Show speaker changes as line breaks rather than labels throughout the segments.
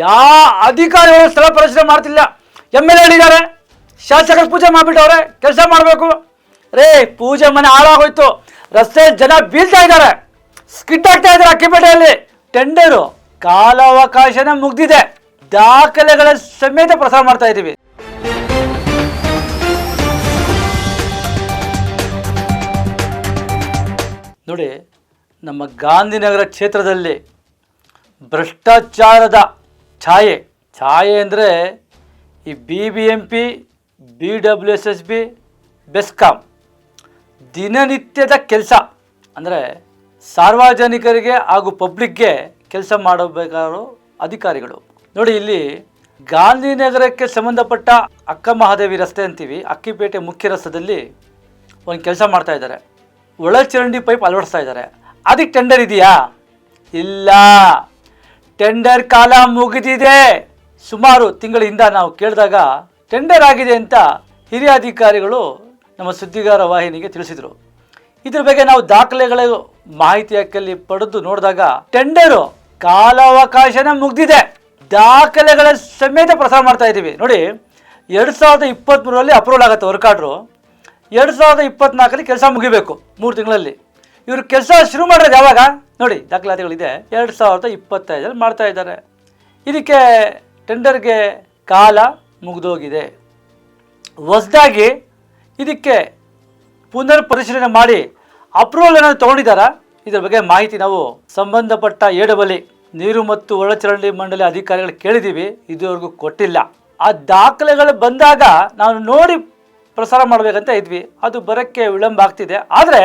ಯಾ ಅಧಿಕಾರಿಗಳು ಸ್ಥಳ ಪರಿಶೀಲನೆ ಮಾಡ್ತಿಲ್ಲ. ಎಂ ಎಲ್ ಎಲ್ಲಿದ್ದಾರೆ ಶಾಸಕರು ಪೂಜೆ ಮಾಡಿಬಿಟ್ಟವ್ರೆ, ಕೆಲಸ ಮಾಡಬೇಕು. ರೇ, ಪೂಜೆ ಮನೆ ಹಾಳಾಗೋಯ್ತು. ರಸ್ತೆ ಜನ ಬೀಳ್ತಾ ಇದ್ದಾರೆ. ಸ್ಕಿಟ್ ಆಗ್ತಾ ಇದ್ದಾರೆ ಅಕ್ಕಿಪೇಟೆಯಲ್ಲಿ. ಟೆಂಡರು ಕಾಲಾವಕಾಶನ ಮುಗ್ದಿದೆ. ದಾಖಲೆಗಳ ಸಮೇತ ಪ್ರಸಾರ ಮಾಡ್ತಾ ಇದ್ದೀವಿ. ನೋಡಿ, ನಮ್ಮ ಗಾಂಧಿನಗರ ಕ್ಷೇತ್ರದಲ್ಲಿ ಭ್ರಷ್ಟಾಚಾರದ ಛಾಯೆ ಛಾಯೆ ಅಂದರೆ ಈ B B M P B W S S B BESCOM ದಿನನಿತ್ಯದ ಕೆಲಸ ಅಂದರೆ ಸಾರ್ವಜನಿಕರಿಗೆ ಹಾಗೂ ಪಬ್ಲಿಕ್ಗೆ ಕೆಲಸ ಮಾಡಬೇಕಾರೋ ಅಧಿಕಾರಿಗಳು. ನೋಡಿ ಇಲ್ಲಿ ಗಾಂಧಿನಗರಕ್ಕೆ ಸಂಬಂಧಪಟ್ಟ ಅಕ್ಕ ಮಹಾದೇವಿ ರಸ್ತೆ ಅಂತೀವಿ, ಅಕ್ಕಿಪೇಟೆ ಮುಖ್ಯ ರಸ್ತೆಯಲ್ಲಿ ಒಂದು ಕೆಲಸ ಮಾಡ್ತಾ ಇದ್ದಾರೆ. ಒಳಚರಂಡಿ ಪೈಪ್ ಅಳವಡಿಸ್ತಾ ಇದ್ದಾರೆ. ಅದಕ್ಕೆ ಟೆಂಡರ್ ಇದೆಯಾ? ಇಲ್ಲ. ಟೆಂಡರ್ ಕಾಲ ಮುಗಿದಿದೆ. ಸುಮಾರು ತಿಂಗಳಿಂದ ನಾವು ಕೇಳಿದಾಗ ಟೆಂಡರ್ ಆಗಿದೆ ಅಂತ ಹಿರಿಯ ಅಧಿಕಾರಿಗಳು ನಮ್ಮ ಸುದ್ದಿಗಾರ ವಾಹಿನಿಗೆ ತಿಳಿಸಿದರು. ಇದ್ರ ಬಗ್ಗೆ ನಾವು ದಾಖಲೆಗಳ ಮಾಹಿತಿ ಹಾಕಲ್ಲಿ ಪಡೆದು ನೋಡಿದಾಗ ಟೆಂಡರು ಕಾಲಾವಕಾಶನ ಮುಗಿದಿದೆ. ದಾಖಲೆಗಳ ಸಮೇತ ಪ್ರಸಾರ ಮಾಡ್ತಾ ಇದ್ದೀವಿ. ನೋಡಿ, ಎರಡು ಸಾವಿರದ ಇಪ್ಪತ್ತ್ಮೂರರಲ್ಲಿ ಅಪ್ರೂವಲ್ ಆಗುತ್ತೆ ವರ್ಕ್ ಆರ್ಡ್ರು ಎರಡು ಸಾವಿರದ ಇಪ್ಪತ್ನಾಲ್ಕರಲ್ಲಿ ಕೆಲಸ ಮುಗಿಬೇಕು ಮೂರು ತಿಂಗಳಲ್ಲಿ. ಇವರು ಕೆಲಸ ಶುರು ಮಾಡೋದು ಯಾವಾಗ? ನೋಡಿ, ದಾಖಲಾತಿಗಳಿದೆ. ಎರಡು ಸಾವಿರದ ಇಪ್ಪತ್ತೈದರಲ್ಲಿ ಮಾಡ್ತಾ ಇದ್ದಾರೆ. ಇದಕ್ಕೆ ಟೆಂಡರ್ಗೆ ಕಾಲ ಮುಗಿದೋಗಿದೆ. ಹೊಸದಾಗಿ ಇದಕ್ಕೆ ಪುನರ್ ಪರಿಶೀಲನೆ ಮಾಡಿ ಅಪ್ರೂವಲ್ ಏನಾದ್ರು ತೊಗೊಂಡಿದ್ದಾರಾ? ಇದರ ಬಗ್ಗೆ ಮಾಹಿತಿ ನಾವು ಸಂಬಂಧಪಟ್ಟ ಏಡಬಲಿ ನೀರು ಮತ್ತು ಒಳಚರಂಡಿ ಮಂಡಳಿ ಅಧಿಕಾರಿಗಳು ಕೇಳಿದ್ದೀವಿ. ಇದುವರೆಗೂ ಕೊಟ್ಟಿಲ್ಲ. ಆ ದಾಖಲೆಗಳು ಬಂದಾಗ ನಾವು ನೋಡಿ ಪ್ರಸಾರ ಮಾಡಬೇಕಂತ ಇದ್ವಿ. ಅದು ಬರೋಕ್ಕೆ ವಿಳಂಬ ಆಗ್ತಿದೆ. ಆದರೆ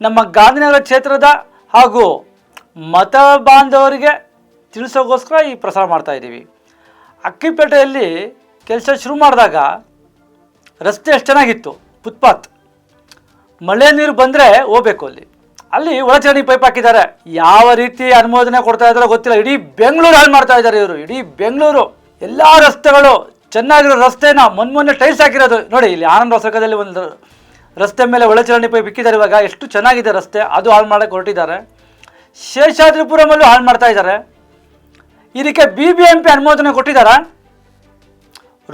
ನಮ್ಮ ಗಾಂಧಿನಗರ ಕ್ಷೇತ್ರದ ಹಾಗೂ ಮತ ಬಾಂಧವರಿಗೆ ತಿಳಿಸೋಗೋಸ್ಕರ ಈ ಪ್ರಸಾರ ಮಾಡ್ತಾ ಇದ್ದೀವಿ. ಅಕ್ಕಿಪೇಟೆಯಲ್ಲಿ ಕೆಲಸ ಶುರು ಮಾಡಿದಾಗ ರಸ್ತೆ ಎಷ್ಟು ಚೆನ್ನಾಗಿತ್ತು, ಫುಟ್ಪಾತ್. ಮಳೆ ನೀರು ಬಂದರೆ ಹೋಗ್ಬೇಕು ಅಲ್ಲಿ. ಅಲ್ಲಿ ಒಳಚರಂಡಿ ಪೈಪ್ ಹಾಕಿದ್ದಾರೆ. ಯಾವ ರೀತಿ ಅನುಮೋದನೆ ಕೊಡ್ತಾ ಇದ್ದಾರೋ ಗೊತ್ತಿಲ್ಲ. ಇಡೀ ಬೆಂಗಳೂರು ಹಾಳು ಮಾಡ್ತಾ ಇದ್ದಾರೆ ಇವರು. ಇಡೀ ಬೆಂಗಳೂರು ಎಲ್ಲ ರಸ್ತೆಗಳು ಚೆನ್ನಾಗಿರೋ ರಸ್ತೆನ ಮೊನ್ನೆ ಟೈಲ್ಸ್ ಹಾಕಿರೋದು. ನೋಡಿ, ಇಲ್ಲಿ ಆನಂದ ಹೊಸಕದಲ್ಲಿ ಒಂದು ರಸ್ತೆ ಮೇಲೆ ಒಳಚರಂಡಿ ಪೈಪ್ ಇಕ್ಕಿದ್ದಾರೆ ಇವಾಗ ಎಷ್ಟು ಚೆನ್ನಾಗಿದೆ ರಸ್ತೆ, ಅದು ಹಾಳು ಮಾಡಕ್ಕೆ ಹೊರಟಿದ್ದಾರೆ. ಶೇಷಾದ್ರಿಪುರಮಲ್ಲೂ ಹಾಳು ಮಾಡ್ತಾ ಇದ್ದಾರೆ. ಇದಕ್ಕೆ ಬಿ ಬಿ ಎಂ ಪಿ ಅನುಮೋದನೆ ಕೊಟ್ಟಿದ್ದಾರೆ?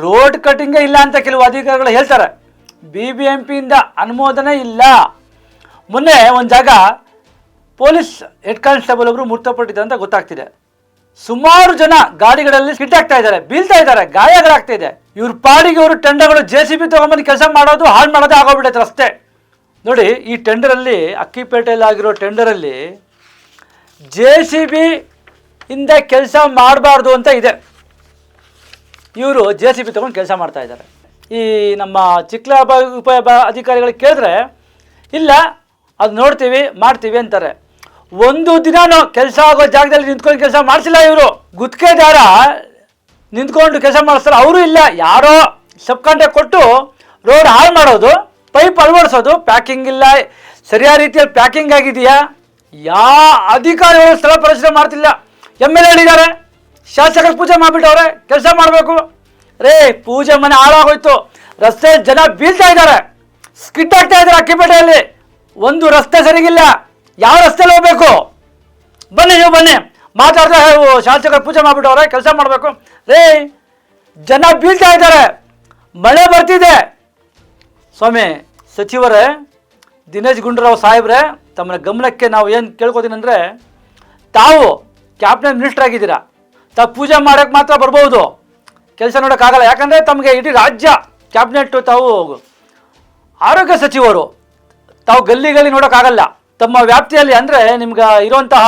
ರೋಡ್ ಕಟ್ಟಿಂಗ್ ಇಲ್ಲ ಅಂತ ಕೆಲವು ಅಧಿಕಾರಿಗಳು ಹೇಳ್ತಾರೆ. ಬಿ ಬಿ ಎಂ ಪಿಯಿಂದ ಅನುಮೋದನೆ ಇಲ್ಲ. ಮೊನ್ನೆ ಒಂದು ಜಾಗ ಪೊಲೀಸ್ ಹೆಡ್ ಕಾನ್ಸ್ಟೇಬಲ್ ಒಬ್ಬರು ಮೃತಪಟ್ಟಿದ್ದಾರೆ ಅಂತ ಗೊತ್ತಾಗ್ತಿದೆ. ಸುಮಾರು ಜನ ಗಾಡಿಗಳಲ್ಲಿ ಸ್ಕಿಟ್ ಆಗ್ತಾ ಇದ್ದಾರೆ, ಬೀಳ್ತಾ ಇದ್ದಾರೆ, ಗಾಯಗಳಾಗ್ತಾ ಇದೆ. ಇವ್ರ ಪಾಡಿಗೆ ಇವರು ಟೆಂಡರ್ಗಳು ಜೆ ಸಿ ಬಿ ತೊಗೊಂಬಂದು ಕೆಲಸ ಮಾಡೋದು, ಹಾಳು ಮಾಡೋದು ಆಗೋಗ್ಬಿಟ್ಟೈತೆ ರಸ್ತೆ. ನೋಡಿ, ಈ ಟೆಂಡರಲ್ಲಿ ಅಕ್ಕಿಪೇಟೆಯಲ್ಲಿ ಆಗಿರೋ ಟೆಂಡರಲ್ಲಿ ಜೆ ಸಿ ಬಿ ಇಂದ ಕೆಲಸ ಮಾಡಬಾರ್ದು ಅಂತ ಇದೆ. ಇವರು ಜೆ ಸಿ ಬಿ ತೊಗೊಂಡು ಕೆಲಸ ಮಾಡ್ತಾ ಇದ್ದಾರೆ. ಈ ನಮ್ಮ ಚಿಕ್ಕಲ ಉಪ ಅಧಿಕಾರಿಗಳಿಗೆ ಕೇಳಿದ್ರೆ, ಇಲ್ಲ, ಅದು ನೋಡ್ತೀವಿ, ಮಾಡ್ತೀವಿ ಅಂತಾರೆ. ಒಂದು ದಿನ ಕೆಲಸ ಆಗೋ ಜಾಗದಲ್ಲಿ ನಿಂತ್ಕೊಂಡು ಕೆಲಸ ಮಾಡಿಸಿಲ್ಲ ಇವರು. ಗುತ್ತಿಗೆದಾರ ನಿಂತ್ಕೊಂಡು ಕೆಲಸ ಮಾಡಿಸ್ತಾರೆ. ಅವರು ಇಲ್ಲ, ಯಾರೋ ಸಬ್ ಕಾಂಟ್ರಾಕ್ಟ್ ಕೊಟ್ಟು ರೋಡ್ ಹಾಳು ಮಾಡೋದು, ಪೈಪ್ ಅಳವಡಿಸೋದು, ಪ್ಯಾಕಿಂಗ್ ಇಲ್ಲ. ಸರಿಯಾದ ರೀತಿಯಲ್ಲಿ ಪ್ಯಾಕಿಂಗ್ ಆಗಿದೆಯಾ? ಯಾ ಅಧಿಕಾರಿಗಳು ಸ್ಥಳ ಪರಿಶೀಲನೆ ಮಾಡ್ತಿಲ್ಲ. ಎಂ ಎಲ್ ಹೇಳಿದ್ದಾರೆ. ಶಾಸಕರು ಪೂಜೆ ಮಾಡಿಬಿಟ್ಟವ್ರೆ, ಕೆಲಸ ಮಾಡಬೇಕು. ರೇ, ಪೂಜೆ ಮನೆ ಹಾಳಾಗೋಯ್ತು. ರಸ್ತೆ ಜನ ಬೀಳ್ತಾ ಇದ್ದಾರೆ. ಸ್ಕಿಟ್ ಆಗ್ತಾ ಇದ್ದಾರೆ ಅಕ್ಕಿಪೇಟೆಯಲ್ಲಿ ಒಂದು ರಸ್ತೆ ಸರಿಗಿಲ್ಲ. ಯಾವ ರಸ್ತೆಯಲ್ಲಿ ಹೋಗ್ಬೇಕು? ಬನ್ನಿ, ನೀವು ಬನ್ನಿ. ಮಾತಾಡ್ತಾ ಶಾಸಕರು ಪೂಜೆ ಮಾಡಿಬಿಟ್ಟವ್ರೆ, ಕೆಲಸ ಮಾಡಬೇಕು. ರೇ ಜನ ಬೀಳ್ತಾ ಇದ್ದಾರೆ. ಮಳೆ ಬರ್ತಿದೆ. ಸ್ವಾಮಿ, ಸಚಿವರೇ, ದಿನೇಶ್ ಗುಂಡೂರಾವ್ ಸಾಹೇಬ್ರೆ ತಮ್ಮ ಗಮನಕ್ಕೆ ನಾವು ಏನು ಕೇಳ್ಕೊತೀನಿ ಅಂದರೆ, ತಾವು ಕ್ಯಾಬಿನೆಟ್ ಮಿನಿಸ್ಟರ್ ಆಗಿದ್ದೀರಾ. ತಾವು ಪೂಜೆ ಮಾಡೋಕ್ಕೆ ಮಾತ್ರ ಬರ್ಬೋದು. ಕೆಲಸ ನೋಡೋಕ್ಕಾಗಲ್ಲ ಯಾಕಂದರೆ ತಮಗೆ ಇಡೀ ರಾಜ್ಯ ಕ್ಯಾಬಿನೆಟ್ ತಾವು ಆರೋಗ್ಯ ಸಚಿವರು. ತಾವು ಗಲ್ಲಿ ಗಲ್ಲಿ ನೋಡೋಕ್ಕಾಗಲ್ಲ ತಮ್ಮ ವ್ಯಾಪ್ತಿಯಲ್ಲಿ ಅಂದರೆ ನಿಮ್ಗೆ ಇರುವಂತಹ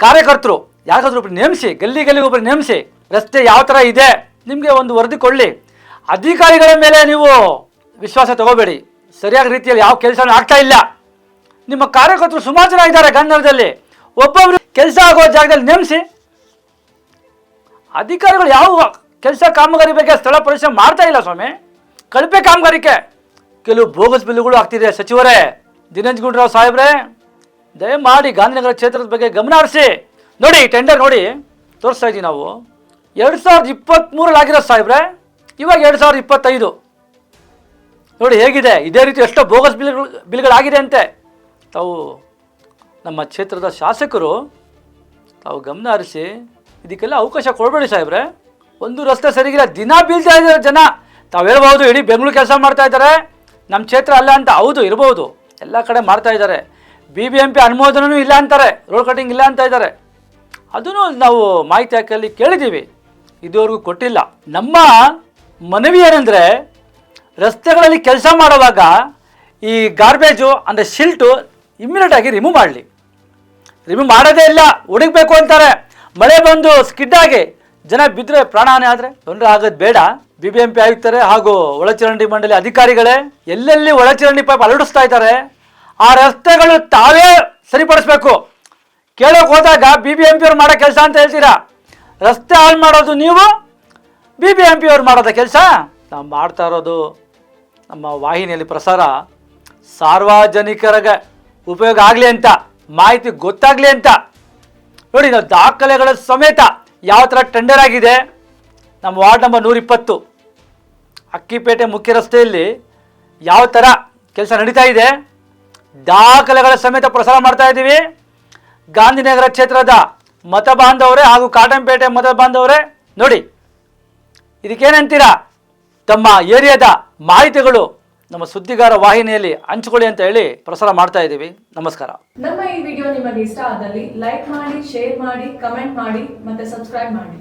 ಕಾರ್ಯಕರ್ತರು ಯಾರಾದ್ರೂ ಒಬ್ರು ನೇಮಿಸಿ ಗಲ್ಲಿ ಗಲ್ಲಿಗೆ ಒಬ್ರು ನೇಮಿಸಿ, ರಸ್ತೆ ಯಾವ ಥರ ಇದೆ, ನಿಮಗೆ ಒಂದು ವರದಿ ಕೊಡಲಿ. ಅಧಿಕಾರಿಗಳ ಮೇಲೆ ನೀವು ವಿಶ್ವಾಸ ತಗೋಬೇಡಿ. ಸರಿಯಾದ ರೀತಿಯಲ್ಲಿ ಯಾವ ಕೆಲಸನೂ ಆಗ್ತಾ ಇಲ್ಲ. ನಿಮ್ಮ ಕಾರ್ಯಕರ್ತರು ಸುಮಾರು ಜನ ಇದ್ದಾರೆ ಗಂಧದಲ್ಲಿ ಒಬ್ಬೊಬ್ರು ಕೆಲಸ ಆಗೋ ಜಾಗದಲ್ಲಿ ನೇಮಿಸಿ. ಅಧಿಕಾರಿಗಳು ಯಾವ ಕೆಲಸ ಕಾಮಗಾರಿ ಬಗ್ಗೆ ಸ್ಥಳ ಪರಿಶ್ರಮ ಮಾಡ್ತಾ ಇಲ್ಲ ಸ್ವಾಮಿ. ಕಳಪೆ ಕಾಮಗಾರಿಕೆ. ಕೆಲವು ಬೋಗಸ್ ಬಿಲ್ಲುಗಳು ಆಗ್ತಿದೆ ಸಚಿವರೇ. ದಿನೇಶ್ ಗುಂಡೂರಾವ್ ಸಾಹೇಬ್ರೆ ದಯಮಾಡಿ ಗಾಂಧಿನಗರ ಕ್ಷೇತ್ರದ ಬಗ್ಗೆ ಗಮನ ಹರಿಸಿ. ನೋಡಿ ಟೆಂಡರ್ ನೋಡಿ, ತೋರಿಸ್ತಾ ಇದ್ದೀವಿ ನಾವು. ಎರಡು ಸಾವಿರದ ಇಪ್ಪತ್ತ್ಮೂರಲ್ಲಿ ಆಗಿರೋ ಸಾಹೇಬ್ರೆ, ಇವಾಗ ಎರಡು ಸಾವಿರದ ಇಪ್ಪತ್ತೈದು. ನೋಡಿ, ಹೇಗಿದೆ? ಇದೇ ರೀತಿ ಎಷ್ಟೋ ಬೋಗಸ್ ಬಿಲ್ಗಳು ಬಿಲ್ಗಳಾಗಿದೆ ಅಂತೆ ತಾವು ನಮ್ಮ ಕ್ಷೇತ್ರದ ಶಾಸಕರು, ತಾವು ಗಮನ ಹರಿಸಿ, ಇದಕ್ಕೆಲ್ಲ ಅವಕಾಶ ಕೊಡಬೇಡಿ ಸಾಹೇಬ್ರೆ. ಒಂದು ರಸ್ತೆ ಸರಿಗಿಲ್ಲ, ದಿನ ಬೀಳ್ತಾ ಇದ್ದಾರೆ ಜನ. ತಾವು ಹೇಳ್ಬೋದು ಇಡೀ ಬೆಂಗಳೂರು ಕೆಲಸ ಮಾಡ್ತಾ ಇದ್ದಾರೆ. ನಮ್ಮ ಕ್ಷೇತ್ರ ಅಲ್ಲ ಅಂತ, ಹೌದು, ಇರ್ಬೋದು. ಎಲ್ಲ ಕಡೆ ಮಾಡ್ತಾ ಇದ್ದಾರೆ. ಬಿ ಬಿ ಎಂ ಪಿ ಅನುಮೋದನೂ ಇಲ್ಲ ಅಂತಾರೆ ರೋಡ್ ಕಟಿಂಗ್ ಇಲ್ಲ ಅಂತ ಇದ್ದಾರೆ. ಅದನ್ನು ನಾವು ಮಾಹಿತಿ ಹಾಕಲ್ಲಿ ಕೇಳಿದ್ದೀವಿ. ಇದುವರೆಗೂ ಕೊಟ್ಟಿಲ್ಲ. ನಮ್ಮ ಮನವಿ ಏನಂದರೆ ರಸ್ತೆಗಳಲ್ಲಿ ಕೆಲಸ ಮಾಡುವಾಗ ಈ ಗಾರ್ಬೇಜು ಅಂದರೆ ಶಿಲ್ಟು ಇಮ್ಮಿಡಿಯೇಟಾಗಿ ರಿಮೂವ್ ಮಾಡಲಿ. ರಿಮೂವ್ ಮಾಡೋದೇ ಇಲ್ಲ ಹುಡುಗಬೇಕು ಅಂತಾರೆ. ಮಳೆ ಬಂದು ಸ್ಕಿಡ್ಡಾಗಿ ಜನ ಬಿದ್ದರೆ ಪ್ರಾಣಹಾನಿ ಆದರೆ ತೊಂದರೆ ಆಗೋದು ಬೇಡ. ಬಿ ಬಿ ಎಂ ಪಿ ಆಯುಕ್ತರೆ ಹಾಗೂ ಒಳಚರಂಡಿ ಮಂಡಳಿ ಅಧಿಕಾರಿಗಳೇ ಎಲ್ಲೆಲ್ಲಿ ಒಳಚರಂಡಿ ಪೈಪ್ ಅಳವಡಿಸ್ತಾ ಇದ್ದಾರೆ ಆ ರಸ್ತೆಗಳು ತಾವೇ ಸರಿಪಡಿಸ್ಬೇಕು. ಕೇಳೋಕೆ ಹೋದಾಗ ಬಿ ಬಿ ಎಂ ಅವ್ರು ಮಾಡೋ ಕೆಲಸ ಅಂತ ಹೇಳ್ತೀರಾ? ರಸ್ತೆ ಹಾಳು ಮಾಡೋದು ನೀವು ಬಿ ಬಿ ಎಂ ಮಾಡೋದ ಕೆಲಸ? ನಾವು ಮಾಡ್ತಾ ಇರೋದು ನಮ್ಮ ವಾಹಿನಿಯಲ್ಲಿ ಪ್ರಸಾರ. ಸಾರ್ವಜನಿಕರಿಗೆ ಉಪಯೋಗ ಆಗಲಿ ಅಂತ, ಮಾಹಿತಿ ಗೊತ್ತಾಗಲಿ ಅಂತ. ನೋಡಿ ನಾವು ದಾಖಲೆಗಳ ಸಮೇತ ಯಾವ ಥರ ಟೆಂಡರ್ ಆಗಿದೆ? ನಮ್ಮ ವಾರ್ಡ್ ನಂಬರ್ ನೂರಿಪ್ಪತ್ತು. ಅಕ್ಕಿಪೇಟೆ ಮುಖ್ಯ ರಸ್ತೆಯಲ್ಲಿ ಯಾವ ಥರ ಕೆಲಸ ನಡೀತಾ ಇದೆ? ದಾಖಲೆಗಳ ಸಮೇತ ಪ್ರಸಾರ ಮಾಡ್ತಾ ಇದ್ದೀವಿ. ಗಾಂಧಿನಗರ ಕ್ಷೇತ್ರದ ಮತ ಬಾಂಧವರೇ ಹಾಗೂ ಕಾಟಂಪೇಟೆ ಮತ ಬಾಂಧವರೇ, ನೋಡಿ, ಇದಕ್ಕೇನಂತೀರಾ? ತಮ್ಮ ಏರಿಯಾದ ಮಾಹಿತಿಗಳು ನಮ್ಮ ಸುದ್ದಿಗಾರ ವಾಹಿನಿಯಲ್ಲಿ ಹಂಚಿಕೊಳ್ಳಿ ಅಂತ ಹೇಳಿ ಪ್ರಸಾರ ಮಾಡ್ತಾ ಇದ್ದೀವಿ. ನಮಸ್ಕಾರ.
ನಮ್ಮ ಈ ವಿಡಿಯೋ ನಿಮಗೆ ಇಷ್ಟ ಆದಲ್ಲಿ ಲೈಕ್ ಮಾಡಿ, ಶೇರ್ ಮಾಡಿ, ಕಮೆಂಟ್ ಮಾಡಿ ಮತ್ತೆ ಸಬ್ಸ್ಕ್ರೈಬ್ ಮಾಡಿ.